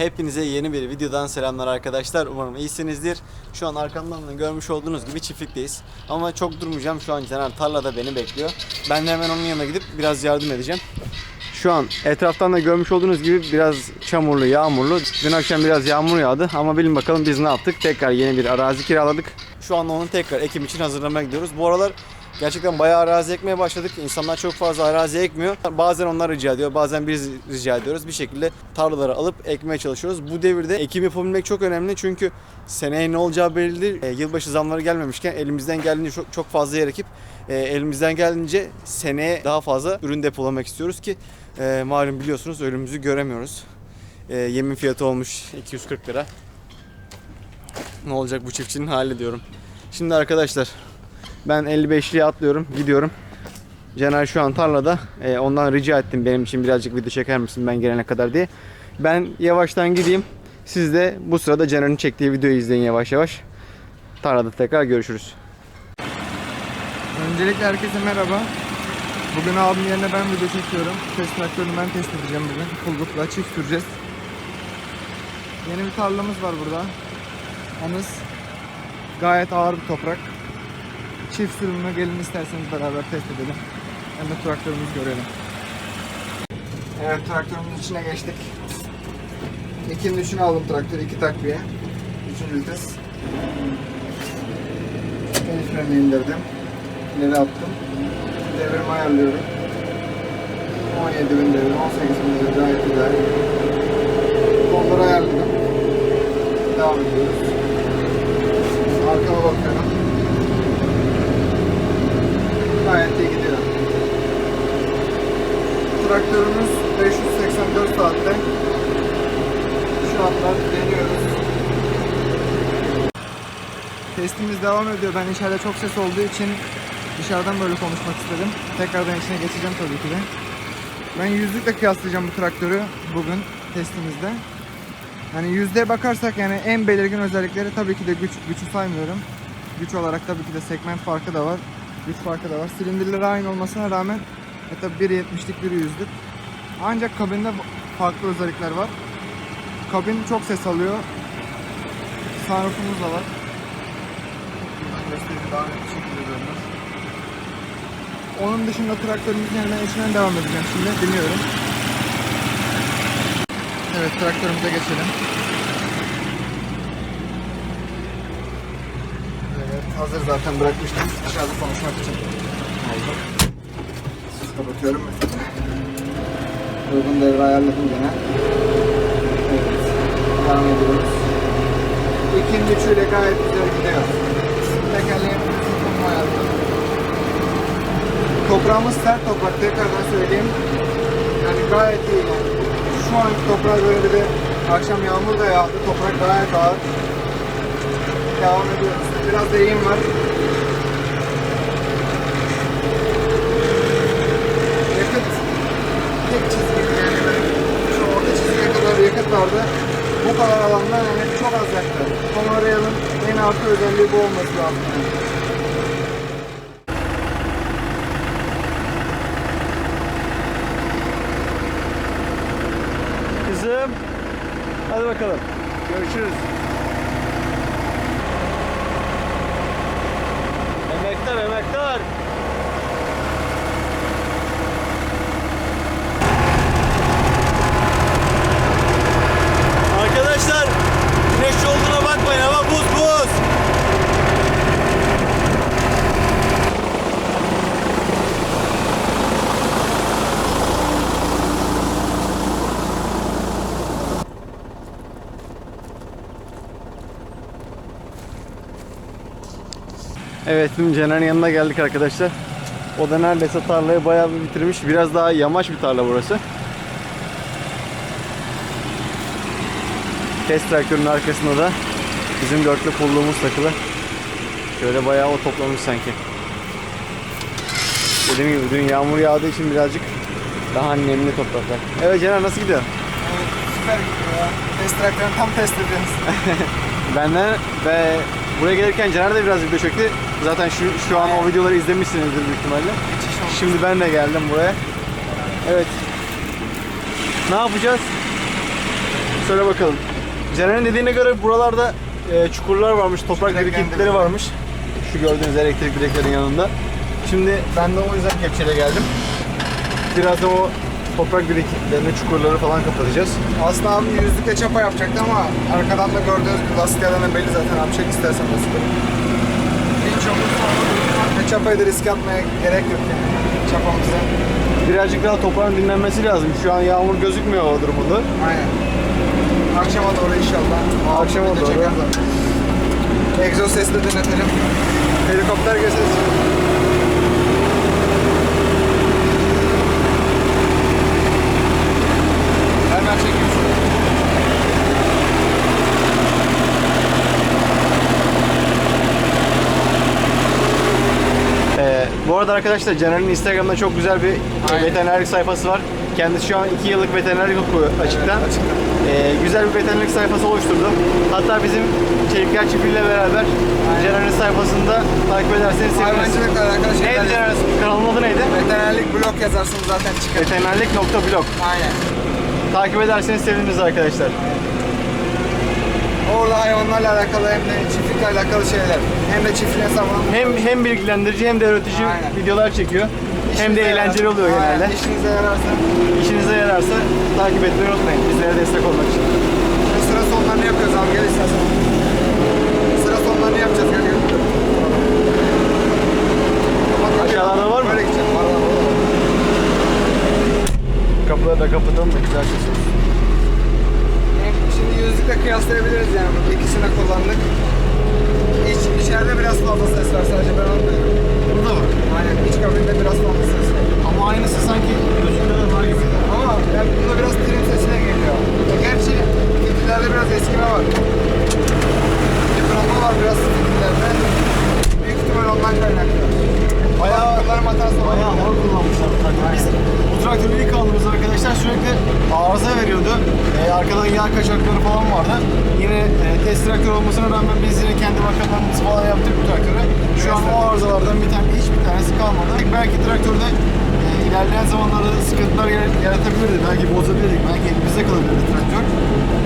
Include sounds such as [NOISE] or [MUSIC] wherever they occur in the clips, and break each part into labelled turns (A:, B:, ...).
A: Hepinize yeni bir videodan selamlar arkadaşlar. Umarım iyisinizdir. Şu an arkamdan da görmüş olduğunuz gibi çiftlikteyiz. Ama çok durmayacağım. Şu an Caner tarlada beni bekliyor. Ben de hemen onun yanına gidip biraz yardım edeceğim. Şu an etraftan da görmüş olduğunuz gibi biraz çamurlu, yağmurlu. Dün akşam biraz yağmur yağdı ama bilin bakalım biz ne yaptık? Tekrar yeni bir arazi kiraladık. Şu anda onu tekrar ekim için hazırlamaya gidiyoruz. Bu aralar gerçekten bayağı arazi ekmeye başladık. İnsanlar çok fazla arazi ekmiyor. Bazen onlar rica ediyor, bazen biz rica ediyoruz. Bir şekilde tarlaları alıp ekmeye çalışıyoruz. Bu devirde ekim yapabilmek çok önemli çünkü seneye ne olacağı belli değil. E, yılbaşı zamları gelmemişken elimizden geldiğince çok, çok fazla yer ekip e, elimizden geldiğince seneye daha fazla ürün depolamak istiyoruz ki e, malum biliyorsunuz ölümümüzü göremiyoruz. E, yemin fiyatı olmuş 240 lira. Ne olacak bu çiftçinin hali diyorum. Şimdi arkadaşlar ben 55'liye atlıyorum gidiyorum. Caner şu an tarlada. E, ondan rica ettim benim için birazcık video çeker misin ben gelene kadar diye. Ben yavaştan gideyim. Siz de bu sırada Caner'in çektiği videoyu izleyin yavaş yavaş. Tarlada tekrar görüşürüz.
B: Öncelikle herkese merhaba. Bugün abim yerine ben video çekiyorum. Test traktörünü ben test edeceğim bugün. Pullukla çift süreceğiz. Yeni bir tarlamız var burada. Yalnız gayet ağır bir toprak. Çift sürümünü gelin isterseniz beraber test edelim. Hem de traktörümüzü görelim. Evet traktörümüzün içine geçtik. İkinin üçünü aldım traktörü iki takviye. Üçüncü vites. El freni indirdim. İleri attım. Devrimi ayarlıyorum. 17 bin devir, 18 bin devir gayet güzel. Kolları ayarladım. Devam ediyoruz. Arkama bakıyorum. Gayet iyi gidiyor. Traktörümüz 584 saatte. Şu anda deniyoruz. Testimiz devam ediyor. Ben içeride çok ses olduğu için dışarıdan böyle konuşmak istedim. Tekrardan içine geçeceğim tabii ki de. Ben yüzlükle kıyaslayacağım bu traktörü bugün testimizde. Yani yüzdeye bakarsak yani en belirgin özellikleri tabii ki de güç, gücü saymıyorum. Güç olarak tabii ki de segment farkı da var. Güç farkı da var. Silindirleri aynı olmasına rağmen e tabii biri 70'lik biri yüzlük. Ancak kabinde farklı özellikler var. Kabin çok ses alıyor. Sunroofumuz da var. Onun dışında traktörümüzün yanına içinden devam edeceğim şimdi. Dinliyorum. Evet traktörümüze geçelim. Evet hazır zaten bırakmıştım dışarıda konuşmak için. Aldım. Kapatıyorum. Uygun devre ayarladım gene. Evet. Devam ediyoruz. İkinci üçüyle gayet güzel gidiyor. Tekerleğin tutumu ayarladım. Toprağımız sert toprak tekrardan söyleyeyim. Yani gayet iyi yani. Şu anki toprağa göre bir de akşam yağmur da yağdı. Toprak gayet ağır. Devam ediyoruz. Biraz da eğim var. Vardı. Bu kadar alanda yani çok az yaktı. Pomeranian'ın en artı özelliği bu olması lazım. Yani.
A: Kızım. Hadi bakalım. Görüşürüz. Evet şimdi Caner'in yanına geldik arkadaşlar. O da neredeyse tarlayı bayağı bir bitirmiş. Biraz daha yamaç bir tarla burası. Test traktörünün arkasında da bizim dörtlü pulluğumuz takılı. Şöyle bayağı o toplamış sanki. Dediğim gibi dün yağmur yağdığı için birazcık daha nemli topraklar. Evet Caner nasıl gidiyor?
B: Evet, süper gidiyor ya. Test traktörünü tam test ediyoruz. [LAUGHS]
A: Benden ve buraya gelirken Caner de biraz video çekti. Zaten şu şu an o videoları izlemişsinizdir büyük ihtimalle. Şimdi ben de geldim buraya. Evet. Ne yapacağız? Şöyle bakalım. Caner'in dediğine göre buralarda e, çukurlar varmış, toprak birikintileri varmış. Şu gördüğünüz elektrik direklerin yanında. Şimdi ben de o yüzden kepçeyle geldim. Birazdan o toprak birikintilerini, çukurları falan kapatacağız.
B: Aslında abi yüzlükle çapa yapacaktı ama arkadan da gördüğünüz gibi lastiklerden de belli zaten abi çek istersen lastikleri. Hiç yoksa ve çapayı da riske atmaya gerek yok yani çapamızda.
A: Birazcık daha toprağın dinlenmesi lazım. Şu an yağmur gözükmüyor o durumunda.
B: Aynen. Akşama doğru inşallah.
A: Akşama doğru.
B: Egzoz sesle denetelim. Helikopter sesi. Hemen çekiyorsun.
A: Ee, bu arada arkadaşlar Caner'in Instagram'da çok güzel bir e,
B: Aynen.
A: veterinerlik sayfası var. Kendisi şu an 2 yıllık veterinerlik okuyor açıktan.
B: Evet, açıktan.
A: Ee, güzel bir veterinerlik sayfası oluşturdu. Hatta bizim Çelikler Çiftliği'yle beraber Caner'in sayfasında takip ederseniz seviniriz.
B: Şeyler.
A: Neydi Caner? Kanalın adı neydi?
B: Veterinerlik blog yazarsınız zaten çıkar.
A: Veterinerlik.blog.
B: Aynen.
A: Takip ederseniz seviniriz arkadaşlar.
B: Orada hayvanlarla alakalı hem de çiftlikle alakalı şeyler. Hem de çiftliğe savunan.
A: Hem hem bilgilendirici hem de öğretici
B: Aynen.
A: videolar çekiyor. hem de
B: İşinize
A: eğlenceli
B: yarar-
A: oluyor
B: Aynen,
A: genelde.
B: İşinize yararsa.
A: İşinize yararsa takip etmeyi unutmayın. Bizlere destek olmak için.
B: Şimdi sıra sonlarını yapıyoruz abi gel istersen. Sıra sonlarını yapacağız gel gel.
A: Aşağılarda var mı?
B: Böyle gideceğiz. Var var.
A: Kapıları da kapatalım da güzel ses olsun.
B: Hem Yüzlükle kıyaslayabiliriz yani. Bu ikisini de kullandık. İç, içeride biraz fazla ses var sadece ben onu duyuyorum.
A: Burada mı?
B: Aynen iç kabinde biraz fazla ses var.
A: Ama aynısı sanki gözümde de var gibi.
B: Ama yani bunda biraz trim sesine geliyor. E, gerçi fitilerde biraz eskime var. Yıpranma var biraz fitillerde. Büyük ihtimal ondan kaynaklı.
A: Bayağı-
B: kullanım hatası.
A: Bayağı hor kullanmışlar bu traktörü. Biz bu traktörü ilk aldığımızda arkadaşlar sürekli arıza veriyordu. Ee, arkadan yağ kaçakları falan vardı. Yine e, test traktör olmasına rağmen biz yine kendi bakımlarımızı falan yaptık bu traktöre. Şu an o arızalardan bir tane hiçbir tanesi kalmadı. Belki traktörde e, ilerleyen zamanlarda sıkıntılar yar- yaratabilirdi. Belki bozabilirdik. Belki elimizde kalabilirdi traktör.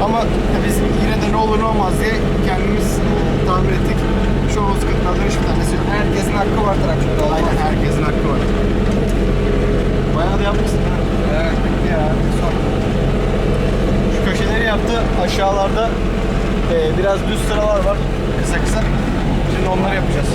A: Ama biz yine de ne olur ne olmaz diye kendimiz e, tamir ettik. O sıkıntılardan hiçbir tanesi yok.
B: Herkesin hakkı var traktörde.
A: Aynen herkesin hakkı var. Bayağı da yapmışsın ha.
B: Evet. Ya, son.
A: Şu köşeleri yaptı. Aşağılarda e, biraz düz sıralar var. Kısa kısa. Şimdi onları yapacağız.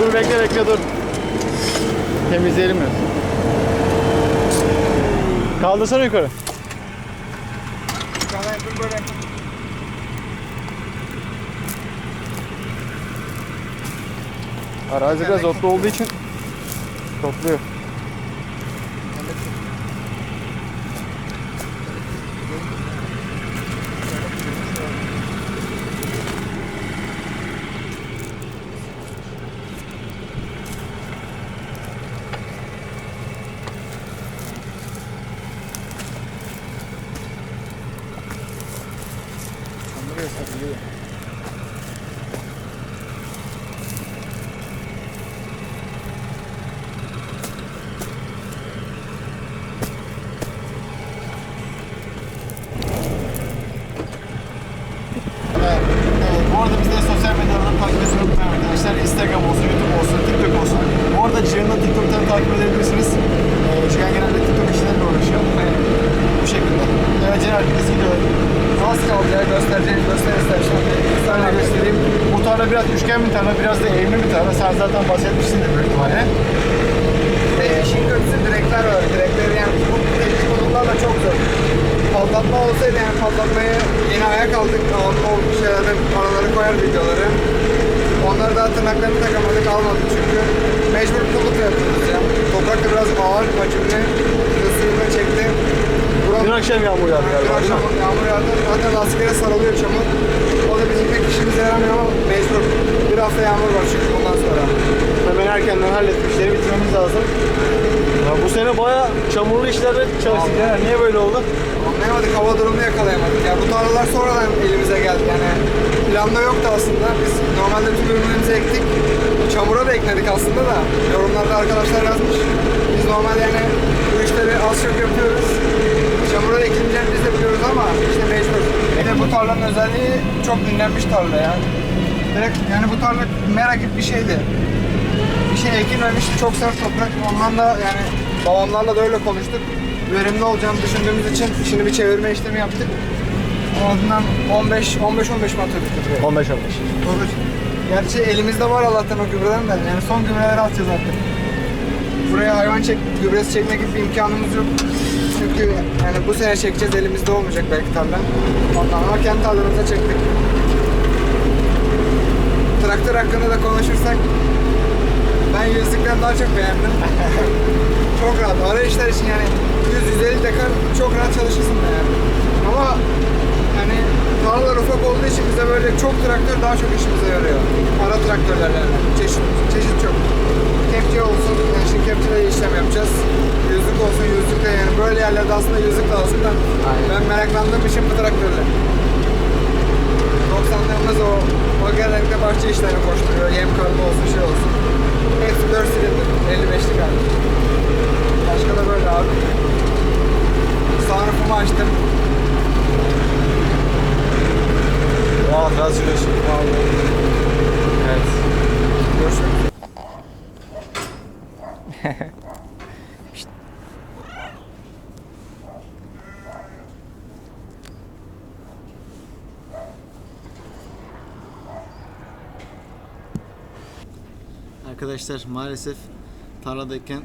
A: Dur bekle dur. Temizleyelim ya. Kaldırsana yukarı. Arazi biraz otlu olduğu için topluyor. istersen göster istersen. Bir tane göstereyim. Bu tarla biraz üçgen bir tarla, biraz da eğimli bir tarla. Sen zaten bahsetmişsindir büyük ihtimalle.
B: E, işin kötüsü direkler var. Direkleri yani bu teknik konularla çok zor. Patlatma olsaydı yani patlatmayı yine ayak aldık. Altına o şeylerde paraları koyar videoları. Onları daha tırnaklarını takamadık almadık çünkü. Mecbur kulluk yapıyoruz ya. Toprak da biraz ağır, hacimli
A: akşam yağmur yağdı
B: Dün
A: galiba değil
B: akşam yağmur yağdı. Zaten lastiklere sarılıyor çamur. O da bizim pek işimize yaramıyor ama mecbur. Bir hafta yağmur var çünkü bundan sonra.
A: Hemen erkenden halledip işleri bitirmemiz lazım. Ya bu sene baya çamurlu işlerde çalıştık ya. Niye böyle oldu?
B: Anlayamadık, hava durumunu yakalayamadık. Ya bu tarlalar sonradan elimize geldi. Yani planda yoktu aslında. Biz normalde tüm ürünlerimizi ektik. Çamura da ekledik aslında da. Yorumlarda arkadaşlar yazmış. Normalde yani bu işleri az çok yapıyoruz. Çamura da ekileceğini biz de biliyoruz ama işte mecbur. Bir de bu tarlanın özelliği çok dinlenmiş tarla ya. Direkt yani bu tarla mera gibi bir şeydi. Bir şey ekilmemiş, çok sert toprak. Ondan da yani babamlarla da öyle konuştuk. Verimli olacağını düşündüğümüz için şimdi bir çevirme işlemi yaptık. Ardından 15 15 15 mi atıyorduk gübre?
A: 15 15.
B: Olur. Gerçi elimizde var Allah'tan o gübreden de. Yani son gübreleri atacağız artık. Buraya hayvan çek, gübresi çekmek gibi bir imkanımız yok. Çünkü yani bu sene çekeceğiz elimizde olmayacak belki tarla. Ondan ama kendi tarlamıza çektik. Traktör hakkında da konuşursak ben yüzlükten daha çok beğendim. [LAUGHS] çok rahat. Ara işler için yani 100-150 dekar çok rahat çalışırsın da yani. Ama yani tarlalar ufak olduğu için bize böyle çok traktör daha çok işimize yarıyor. Ara traktörler yani. Çeşit, çeşit çok. Kepçe olsun, yani şimdi kepçeyle işlem yapacağız. Yüzlük olsun, yüzlükle yani böyle yerlerde aslında yüzlük lazım da
A: Aynen.
B: ben meraklandığım için bu traktörle. 90'larımız o, o genellikle bahçe işlerini koşturuyor. Yem karma olsun, şey olsun. Hepsi 4 silindir, 55'lik abi. Başka da böyle abi. Sunroofumu açtım.
A: Rahat rahat sürüyorsun. Evet.
B: Görüşmek üzere.
A: Arkadaşlar maalesef tarladayken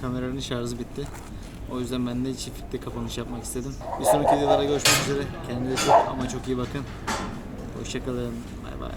A: kameranın şarjı bitti. O yüzden ben de çiftlikte kapanış yapmak istedim. Bir sonraki videolarda görüşmek üzere. Kendinize çok ama çok iyi bakın. Hoşçakalın. Bay bay.